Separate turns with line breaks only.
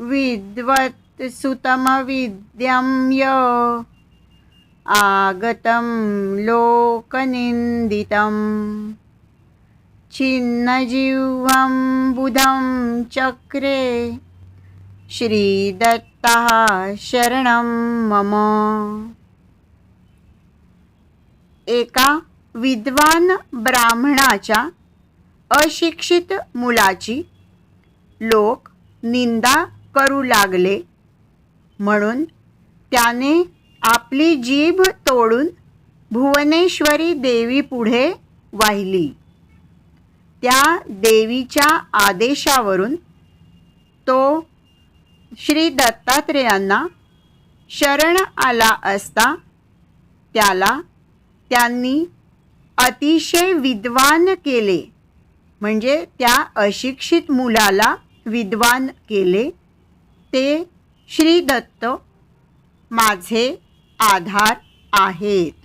विद्वत् सुतमविद्यं य। आगतं लोकनिन्दितं। छिन्नजिह्वं बुधं चक्रे। श्रीदत्तः शरणं मम। एका विद्वान ब्राह्मणाच्या अशिक्षित मुलाची लोक निंदा करू लागले. म्हणून त्याने आपली जीभ तोडून भुवनेश्वरी देवी पुढे वाहिली. त्या देवीच्या आदेशावरून तो श्री दत्तात्रेयांना शरण आला असता त्याला त्यांनी अतिशय विद्वान केले. म्हणजे त्या अशिक्षित मुलाला विद्वान केले. ते श्री दत्त माझे आधार आहेत.